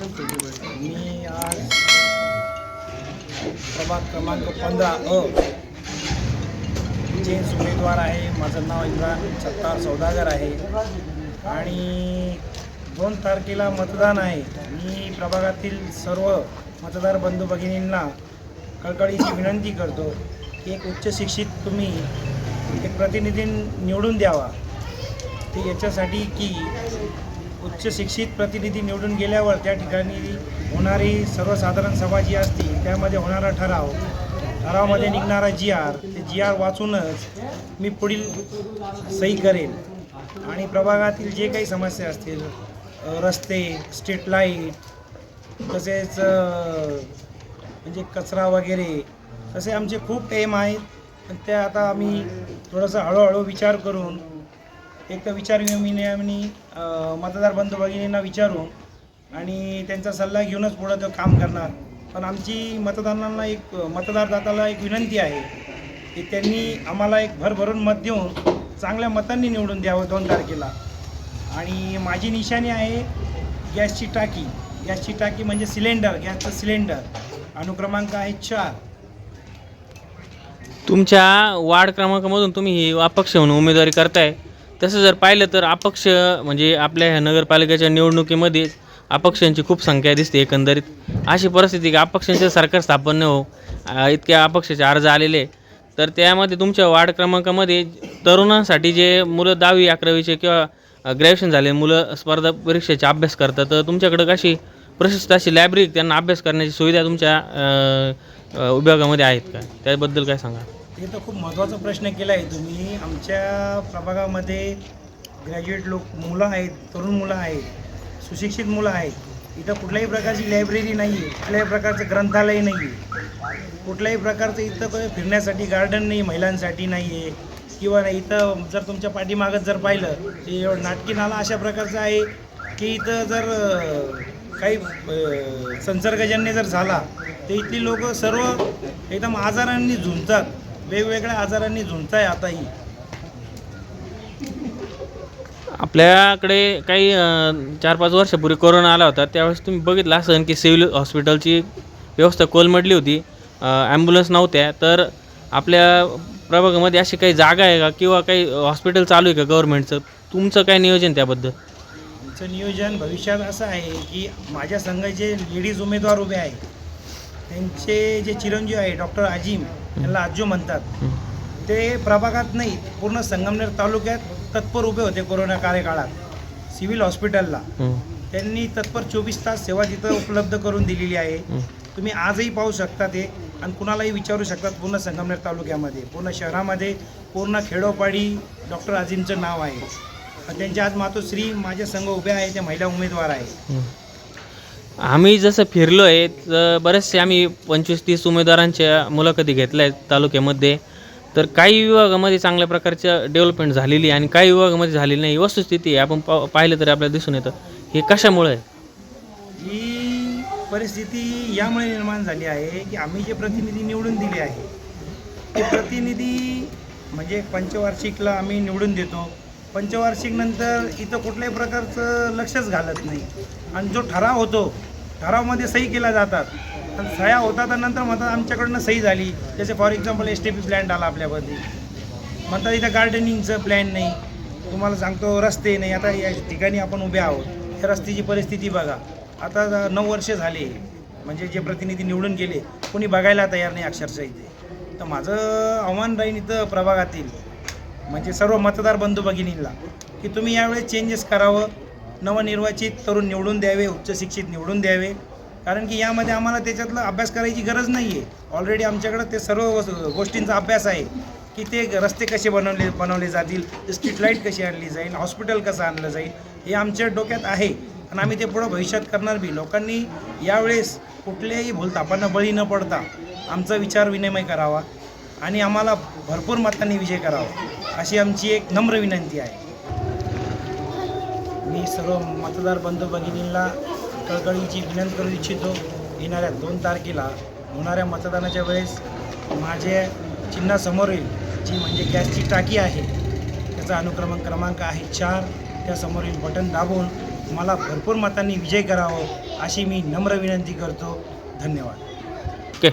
मी आज प्रभाग क्रमांक पंधरा अ चेंज उमेदवार आहे. माझं नाव इम्रान सत्तार सौदागर आहे. आणि दोन तारखेला मतदान आहे. मी प्रभागातील सर्व मतदार बंधू भगिनींना कळकळीची विनंती करतो की एक उच्च शिक्षित तुम्ही एक प्रतिनिधी निवडून द्यावा ते याच्यासाठी की उच्च शिक्षित प्रतिनिधी निवडून गेल्यावर त्या ठिकाणी होणारी सर्वसाधारण सभा जी असते त्यामध्ये होणारा ठराव. ठरावामध्ये निघणारा जी आर ते जी आर वाचूनच मी पुढील सही करेन. आणि प्रभागातील जे काही समस्या असतील रस्ते स्ट्रीट लाइट तसेच म्हणजे कचरा वगैरे असे आमचे खूप एम आहेत. पण ते आता आम्ही थोडंसं हळूहळू विचार करून एक तर विचार विनिमयाने नेहमी मतदार बंधू भगिनींना विचारून आणि त्यांचा सल्ला घेऊनच पुढं तो काम करणार. पण आमची मतदारांना एक मतदारदाताला एक विनंती आहे की त्यांनी आम्हाला एक भरभरून मत देऊन चांगल्या मतांनी निवडून द्यावं दोन तारखेला. आणि माझी निशाणी आहे गॅसची टाकी. गॅसची टाकी म्हणजे सिलेंडर गॅसचं सिलेंडर. अनुक्रमांक आहे चार. तुमच्या वार्ड क्रमांकामधून तुम्ही ही अपक्ष म्हणून उमेदवारी करताय. तसं जर पाहिलं तर अपक्ष म्हणजे आपल्या ह्या नगरपालिकेच्या निवडणुकीमध्ये अपक्षांची खूप संख्या दिसते एकंदरीत. अशी परिस्थिती की अपक्षांचं सरकार स्थापन न हो इतक्या अपक्षाचे अर्ज आलेले. तर त्यामध्ये तुमच्या वार्ड क्रमांकामध्ये तरुणांसाठी जे मुलं दहावी अकरावीचे किंवा ग्रॅज्युएशन झाले मुलं स्पर्धा परीक्षेचा अभ्यास करतात तर तुमच्याकडं कशी प्रशस्त अशी लायब्ररी त्यांना अभ्यास करण्याची सुविधा तुमच्या विभागामध्ये आहेत का? त्याबद्दल काय सांगा हे तर खूप महत्त्वाचा प्रश्न केला आहे. तुम्ही आमच्या प्रभागामध्ये ग्रॅज्युएट लोक मुलं आहेत तरुण मुलं आहेत सुशिक्षित मुलं आहेत. इथं कुठल्याही प्रकारची लायब्ररी नाही आहे कुठल्याही प्रकारचं ग्रंथालय नाही आहे कुठल्याही प्रकारचं इथं फिरण्यासाठी गार्डन नाही महिलांसाठी नाही आहे किंवा नाही इथं जर तुमच्या पाठीमागत जर पाहिलं ते एवढं नाटकी नाला अशा प्रकारचं आहे की इथं जर काही संसर्गजन्य जर झाला तर इथली लोक सर्व एकदम आजारांनी झुंजतात. वेगवेगळ्या आजारांनी झुंजताय आताही. आपल्याकडे काही चार पाच वर्षापूर्वी कोरोना आला होता त्यावेळेस तुम्ही बघितलं असं की सिव्हिल हॉस्पिटलची व्यवस्था कोलमडली होती ॲम्ब्युलन्स नव्हत्या तर आपल्या प्रभागामध्ये अशी काही जागा आहे का? किंवा काही हॉस्पिटल चालू आहे का गव्हर्नमेंटचं? तुमचं काय नियोजन त्याबद्दल? आमचं नियोजन भविष्यात असं आहे की माझ्या संघ जे लेडीज उमेदवार उभे आहेत. त्यांचे जे चिरंजीव आहे डॉक्टर आजिम त्यांना आजू म्हणतात. ते प्रभागात नाही पूर्ण संगमनेर तालुक्यात तत्पर उभे होते कोरोना कार्यकाळात सिव्हिल हॉस्पिटलला. त्यांनी तत्पर चोवीस तास सेवा तिथं उपलब्ध करून दिलेली आहे. तुम्ही आजही पाहू शकता ते आणि कुणालाही विचारू शकतात पूर्ण संगमनेर तालुक्यामध्ये पूर्ण शहरामध्ये पूर्ण खेडोपाडी डॉक्टर आझिमचं नाव आहे. त्यांच्या आज मातोश्री माझे संघ उभे आहे ते महिला उमेदवार आहे. आम्ही जसं फिरलो आहे तर बरेचसे आम्ही पंचवीस तीस उमेदवारांच्या मुलाखती घेतल्या आहेत तालुक्यामध्ये. तर काही विभागामध्ये चांगल्या प्रकारच्या डेव्हलपमेंट झालेली आणि काही विभागामध्ये झालेली नाही. वस्तुस्थिती आपण पा पाहिलं तरी आपल्याला दिसून येतं. हे कशामुळे आहे? ही परिस्थिती यामुळे निर्माण झाली आहे की आम्ही जे प्रतिनिधी निवडून दिले आहे ते प्रतिनिधी म्हणजे पंचवार्षिकला आम्ही निवडून देतो. पंचवार्षिक नंतर इथं कुठल्याही प्रकारचं लक्षच घालत नाही. आणि जो ठराव होतो ठरावमध्ये सही केल्या जातात. आणि सह्या होतात आणि नंतर म्हणतात आमच्याकडनं सही झाली. जसे for example S T P plan आला आपल्यामध्ये म्हणतात इथं गार्डनिंगचं प्लॅन नाही. तुम्हाला सांगतो रस्ते नाही. आता या ठिकाणी आपण उभे आहोत. या रस्त्याची परिस्थिती बघा. आता नऊ वर्षे झाले म्हणजे जे प्रतिनिधी निवडून गेले कोणी बघायला तयार नाही अक्षरशः इथे. तर माझं आव्हान राहीन इथं प्रभागातील. म्हणजे सर्व मतदार बंधू भगिनींना की तुम्ही यावेळेस चेंजेस करावं नवनिर्वाचित तरुण निवडून द्यावे उच्च शिक्षित निवडून द्यावे. कारण की यामध्ये आम्हाला त्याच्यातलं अभ्यास करायची गरज नाही आहे ऑलरेडी आमच्याकडं ते सर्व गोष्टींचा अभ्यास आहे की ते रस्ते कसे बनवले बनवले जातील स्ट्रीट लाइट कशी आणली जाईल हॉस्पिटल कसं आणलं जाईल हे आमच्या डोक्यात आहे. आणि आम्ही ते पुढं भविष्यात करणार बी. लोकांनी यावेळेस कुठल्याही भूलतापांना बळी न पडता आमचा विचार विनिमय करावा आणि आम्हाला भरपूर मतांनी विजय करावा. अशी आमची एक नम्र विनंती आहे. मी सर्व मतदार बंधू भगिनींना कळकळीची विनंती करू इच्छितो येणाऱ्या दोन तारखेला होणाऱ्या मतदानाच्या वेळेस माझे चिन्हासमोरील जी म्हणजे गॅसची टाकी आहे. त्याचा अनुक्रमांक क्रमांक आहे चार. त्या समोरील बटन दाबून मला भरपूर मतांनी विजय करावं अशी मी नम्र विनंती करतो. धन्यवाद. ओके.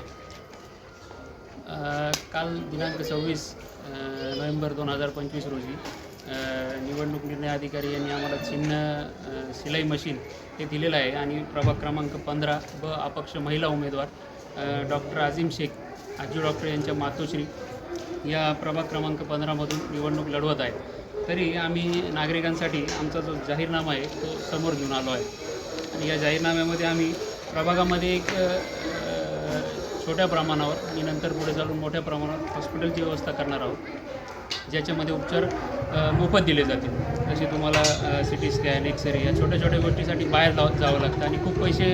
काल दिनांक सव्वीस नोव्हेंबर दोन हजार पंचवीस रोजी निवडणूक निर्णय अधिकारी यांनी आम्हाला चिन्ह सिलाई शिलाई मशीन हे दिलेलं आहे. आणि प्रभाग क्रमांक पंधरा व अपक्ष महिला उमेदवार डॉक्टर आझिम शेख आजू डॉक्टर यांच्या मातोश्री या प्रभाग क्रमांक पंधरामधून निवडणूक लढवत आहे तरी आम्ही नागरिकांसाठी आमचा जो जाहीरनामा आहे तो समोर घेऊन आलो आहे. आणि या जाहीरनाम्यामध्ये आम्ही प्रभागामध्ये एक छोट्या प्रमाणावर आणि नंतर पुढे चालून मोठ्या प्रमाणावर हॉस्पिटलची व्यवस्था करणार आहोत. ज्याच्यामध्ये उपचार मोफत दिले जातील. जसे तुम्हाला सी टी स्कॅन एक्सरे या छोट्या छोट्या गोष्टीसाठी बाहेर जावं जावं लागतं आणि खूप पैसे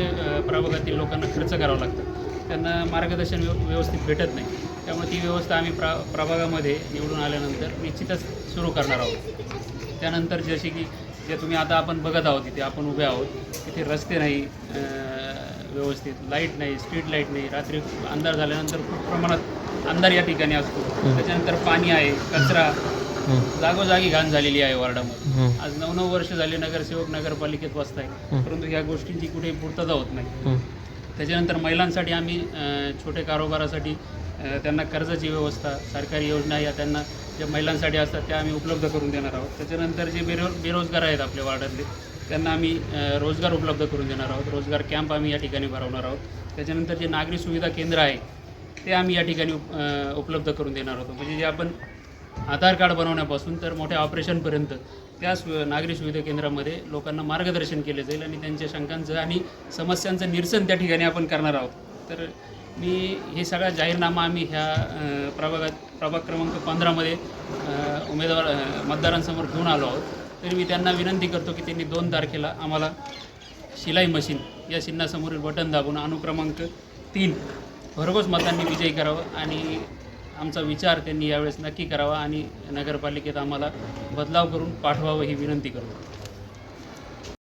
प्रभागातील लोकांना खर्च करावं लागतं. त्यांना मार्गदर्शन व्यव व्यवस्थित भेटत नाही. त्यामुळे ती व्यवस्था आम्ही प्रा प्रभागामध्ये निवडून आल्यानंतर निश्चितच सुरू करणार आहोत. त्यानंतर जसे की जे तुम्ही आता आपण बघत आहोत तिथे आपण उभे आहोत तिथे रस्ते नाही व्यवस्थित लाइट नाही स्ट्रीट लाइट नाही. रात्री अंधार झाल्यानंतर खूप प्रमाणात अंधार या ठिकाणी असतो. त्याच्यानंतर पाणी आहे कचरा. जागोजागी घाण झालेली आहे वार्डामध्ये. आज नऊ नऊ वर्ष झाले नगरसेवक नगरपालिकेत बसत आहे परंतु ह्या गोष्टींची कुठे पूर्तता होत नाही. त्याच्यानंतर महिलांसाठी आम्ही छोटे कारोबारासाठी त्यांना कर्जाची व्यवस्था सरकारी योजना या त्यांना ज्या महिलांसाठी असतात त्या आम्ही उपलब्ध करून देणार आहोत. त्याच्यानंतर जे बेरो बेरोजगार आहेत आपल्या वार्डातले त्यांना आम्ही रोजगार उपलब्ध करून देणार आहोत. रोजगार कॅम्प आम्ही या ठिकाणी भरवणार आहोत. त्याच्यानंतर जे नागरी सुविधा केंद्र आहे ते आम्ही या ठिकाणी उप- उपलब्ध करून देणार आहोत. म्हणजे जे आपण आधार कार्ड बनवण्यापासून तर मोठ्या ऑपरेशनपर्यंत त्या सु नागरी सुविधा केंद्रामध्ये लोकांना मार्गदर्शन केले जाईल आणि त्यांच्या शंकांचं आणि समस्यांचं निरसन त्या ठिकाणी आपण करणार आहोत. तर मी हे सगळा जाहीरनामा आम्ही ह्या प्रभागात प्रभाग क्रमांक पंधरामध्ये उमेदवार मतदारांसमोर घेऊन आलो आहोत. तरी मी त्यांना विनंती करतो की त्यांनी दोन तारखेला आम्हाला शिलाई मशीन या चिन्हासमोरील बटन दाबून अनुक्रमांक तीन भरघोस मतांनी विजयी करावं आणि आमचा विचार त्यांनी यावेळेस नक्की करावा आणि नगरपालिकेत आम्हाला बदलाव करून पाठवावं ही विनंती करतो.